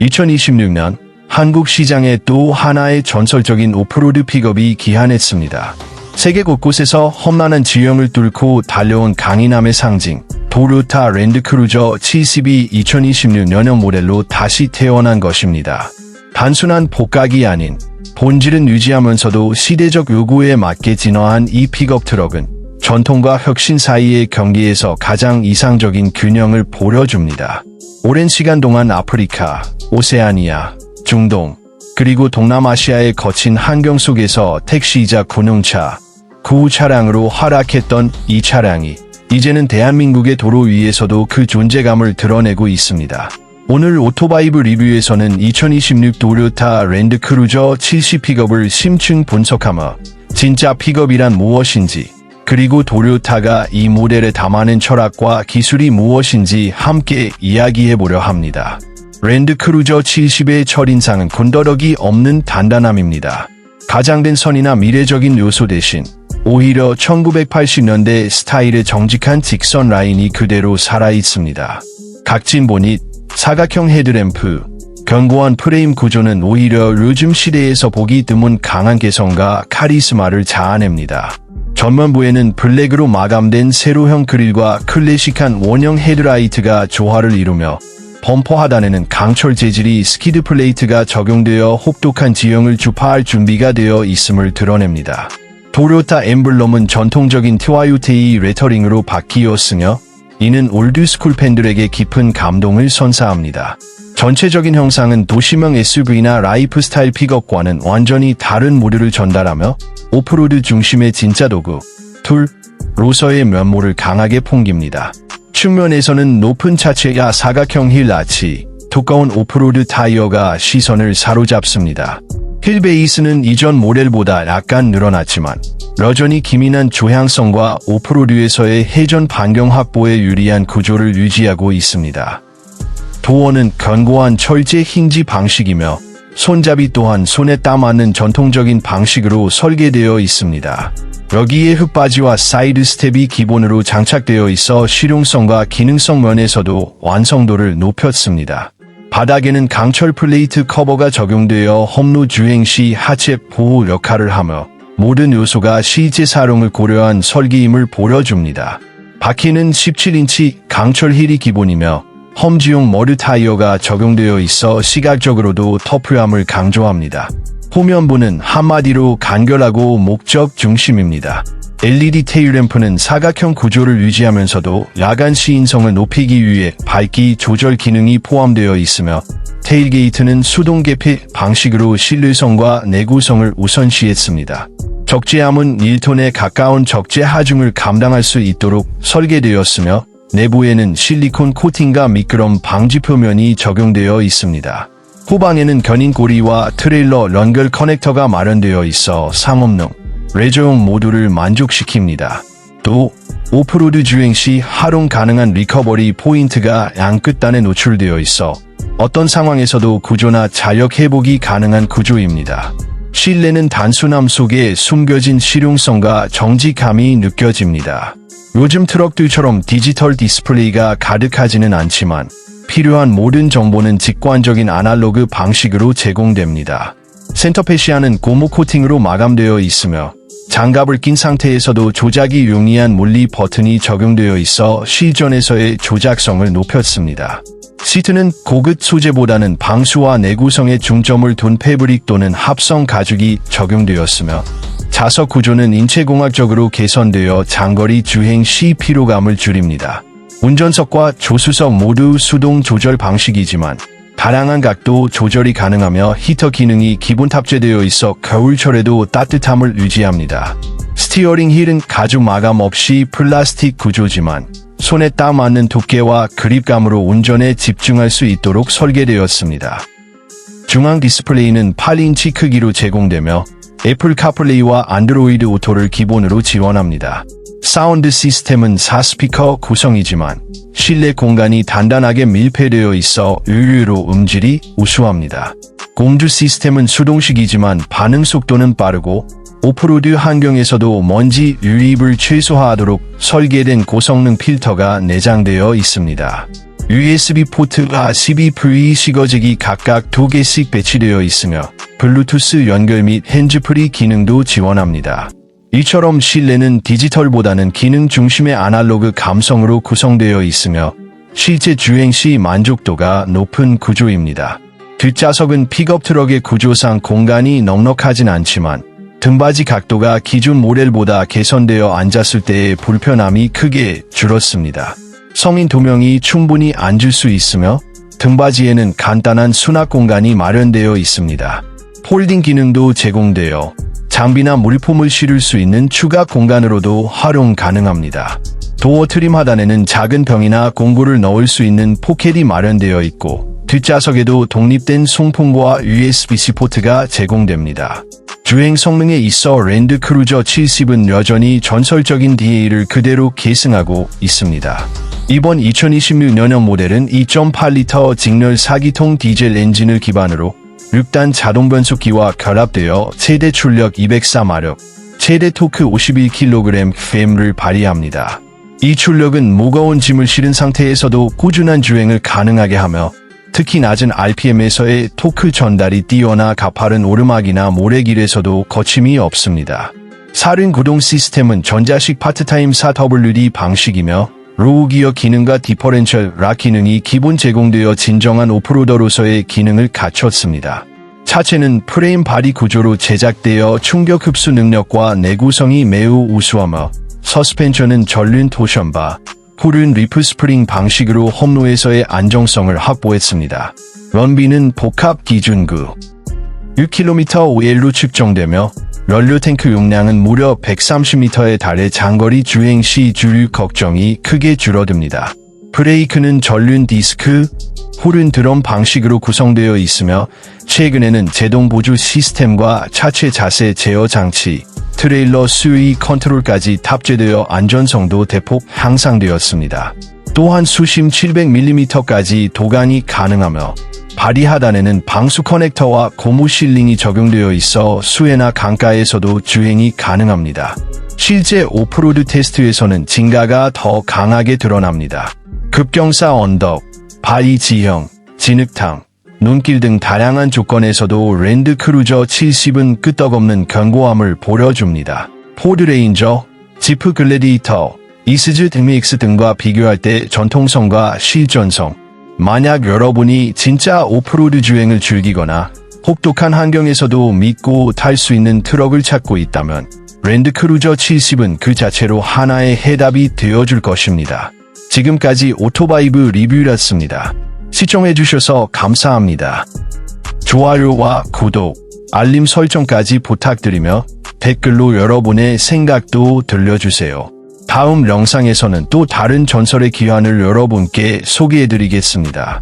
2026년 한국 시장에 또 하나의 전설적인 오프로드 픽업이 기한했습니다. 세계 곳곳에서 험난한 지형을 뚫고 달려온 강인함의 상징, 도르타 랜드크루저 70이 2026년형 모델로 다시 태어난 것입니다. 단순한 복각이 아닌 본질은 유지하면서도 시대적 요구에 맞게 진화한 이 픽업 트럭은 전통과 혁신 사이의 경계에서 가장 이상적인 균형을 보여줍니다. 오랜 시간 동안 아프리카, 오세아니아, 중동, 그리고 동남아시아의 거친 환경 속에서 택시이자 군용차, 구우 차량으로 활약했던 이 차량이 이제는 대한민국의 도로 위에서도 그 존재감을 드러내고 있습니다. 오늘 오토바이브 리뷰에서는 2026 도요타 랜드크루저 70 픽업을 심층 분석하며 진짜 픽업이란 무엇인지 그리고 도요타가 이 모델에 담아낸 철학과 기술이 무엇인지 함께 이야기해 보려 합니다. 랜드크루저 70의 첫인상은 군더더기 없는 단단함입니다. 가장된 선이나 미래적인 요소 대신 오히려 1980년대 스타일의 정직한 직선 라인이 그대로 살아 있습니다. 각진 보닛, 사각형 헤드램프, 견고한 프레임 구조는 오히려 요즘 시대에서 보기 드문 강한 개성과 카리스마를 자아냅니다. 전면부에는 블랙으로 마감된 세로형 그릴과 클래식한 원형 헤드라이트가 조화를 이루며 범퍼 하단에는 강철 재질이 스키드 플레이트가 적용되어 혹독한 지형을 주파할 준비가 되어 있음을 드러냅니다. 도요타 엠블럼은 전통적인 TYUTE 레터링으로 바뀌었으며 이는 올드스쿨 팬들에게 깊은 감동을 선사합니다. 전체적인 형상은 도시명 SUV나 라이프 스타일 픽업과는 완전히 다른 모드를 전달하며 오프로드 중심의 진짜 도구, 툴, 로서의 면모를 강하게 풍깁니다. 측면에서는 높은 차체야 사각형 힐 아치, 두꺼운 오프로드 타이어가 시선을 사로잡습니다. 힐 베이스는 이전 모델보다 약간 늘어났지만 여전히 기민한 조향성과 오프로드에서의 회전 반경 확보에 유리한 구조를 유지하고 있습니다. 도어는 견고한 철제 힌지 방식이며 손잡이 또한 손에 땀맞는 전통적인 방식으로 설계되어 있습니다. 여기에 흙바지와 사이드 스텝이 기본으로 장착되어 있어 실용성과 기능성 면에서도 완성도를 높였습니다. 바닥에는 강철 플레이트 커버가 적용되어 험로 주행 시 하체 보호 역할을 하며 모든 요소가 실제 사용을 고려한 설계임을 보여줍니다. 바퀴는 17인치 강철 힐이 기본이며 험지용 머드 타이어가 적용되어 있어 시각적으로도 터프함을 강조합니다. 후면부는 한마디로 간결하고 목적 중심입니다. LED 테일램프는 사각형 구조를 유지하면서도 야간 시인성을 높이기 위해 밝기 조절 기능이 포함되어 있으며 테일게이트는 수동 개폐 방식으로 실내성과 내구성을 우선시했습니다. 적재함은 1톤에 가까운 적재 하중을 감당할 수 있도록 설계되었으며 내부에는 실리콘 코팅과 미끄럼 방지 표면이 적용되어 있습니다. 후방에는 견인고리와 트레일러 연결 커넥터가 마련되어 있어 상업용, 레저용 모두를 만족시킵니다. 또 오프로드 주행 시 활용 가능한 리커버리 포인트가 양끝단에 노출되어 있어 어떤 상황에서도 구조나 자력 회복이 가능한 구조입니다. 실내는 단순함 속에 숨겨진 실용성과 정직함이 느껴집니다. 요즘 트럭들처럼 디지털 디스플레이가 가득하지는 않지만 필요한 모든 정보는 직관적인 아날로그 방식으로 제공됩니다. 센터페시아는 고무 코팅으로 마감되어 있으며 장갑을 낀 상태에서도 조작이 용이한 물리 버튼이 적용되어 있어 실전에서의 조작성을 높였습니다. 시트는 고급 소재보다는 방수와 내구성에 중점을 둔 패브릭 또는 합성 가죽이 적용되었으며 자석 구조는 인체공학적으로 개선되어 장거리 주행 시 피로감을 줄입니다. 운전석과 조수석 모두 수동 조절 방식이지만 다양한 각도 조절이 가능하며 히터 기능이 기본 탑재되어 있어 겨울철에도 따뜻함을 유지합니다. 스티어링 힐은 가죽 마감 없이 플라스틱 구조지만 손에 땀 맞는 두께와 그립감으로 운전에 집중할 수 있도록 설계되었습니다. 중앙 디스플레이는 8인치 크기로 제공되며 애플 카플레이와 안드로이드 오토를 기본으로 지원합니다. 사운드 시스템은 4스피커 구성이지만 실내 공간이 단단하게 밀폐되어 있어 유유로 음질이 우수합니다. 공주 시스템은 수동식이지만 반응 속도는 빠르고 오프로드 환경에서도 먼지 유입을 최소화하도록 설계된 고성능 필터가 내장되어 있습니다. USB 포트가 12V 시거잭이 각각 2개씩 배치되어 있으며 블루투스 연결 및 핸즈프리 기능도 지원합니다. 이처럼 실내는 디지털보다는 기능 중심의 아날로그 감성으로 구성되어 있으며 실제 주행 시 만족도가 높은 구조입니다. 뒷좌석은 픽업 트럭의 구조상 공간이 넉넉하진 않지만 등받이 각도가 기존 모델보다 개선되어 앉았을 때의 불편함이 크게 줄었습니다. 성인 두 명이 충분히 앉을 수 있으며 등받이에는 간단한 수납 공간이 마련되어 있습니다. 폴딩 기능도 제공되어 장비나 물품을 실을 수 있는 추가 공간으로도 활용 가능합니다. 도어 트림 하단에는 작은 병이나 공구를 넣을 수 있는 포켓이 마련되어 있고 뒷좌석에도 독립된 송풍구와 USB-C 포트가 제공됩니다. 주행 성능에 있어 랜드 크루저 70은 여전히 전설적인 DA를 그대로 계승하고 있습니다. 이번 2026년형 모델은 2.8리터 직렬 4기통 디젤 엔진을 기반으로 6단 자동 변속기와 결합되어 최대 출력 204마력, 최대 토크 51kg fem을 발휘합니다. 이 출력은 무거운 짐을 실은 상태에서도 꾸준한 주행을 가능하게 하며 특히 낮은 RPM에서의 토크 전달이 뛰어나 가파른 오르막이나 모래길에서도 거침이 없습니다. 사륜 구동 시스템은 전자식 파트타임 4WD 방식이며 로우 기어 기능과 디퍼렌셜 락 기능이 기본 제공되어 진정한 오프로더로서의 기능을 갖췄습니다. 차체는 프레임 바디 구조로 제작되어 충격 흡수 능력과 내구성이 매우 우수하며 서스펜션은 전륜 토션바, 후륜 리프 스프링 방식으로 홈로에서의 안정성을 확보했습니다. 런비는 복합 기준구 6km OL로 측정되며 연료 탱크 용량은 무려 130m에 달해 장거리 주행 시 주류 걱정이 크게 줄어듭니다. 브레이크는 전륜 디스크, 후륜 드럼 방식으로 구성되어 있으며 최근에는 제동 보조 시스템과 차체 자세 제어 장치, 트레일러 수위 컨트롤까지 탑재되어 안전성도 대폭 향상되었습니다. 또한 수심 700mm까지 도강이 가능하며 바디 하단에는 방수 커넥터와 고무 실링이 적용되어 있어 수해나 강가에서도 주행이 가능합니다. 실제 오프로드 테스트에서는 진가가 더 강하게 드러납니다. 급경사 언덕, 바위 지형, 진흙탕, 눈길 등 다양한 조건에서도 랜드 크루저 70은 끄떡없는 견고함을 보여줍니다. 포드 레인저, 지프 글래디터, 이스즈 드믹스 등과 비교할 때 전통성과 실전성, 만약 여러분이 진짜 오프로드 주행을 즐기거나 혹독한 환경에서도 믿고 탈 수 있는 트럭을 찾고 있다면 랜드크루저 70은 그 자체로 하나의 해답이 되어줄 것입니다. 지금까지 오토바이브 리뷰였습니다. 시청해주셔서 감사합니다. 좋아요와 구독, 알림 설정까지 부탁드리며 댓글로 여러분의 생각도 들려주세요. 다음 영상에서는 또 다른 전설의 기환을 여러분께 소개해드리겠습니다.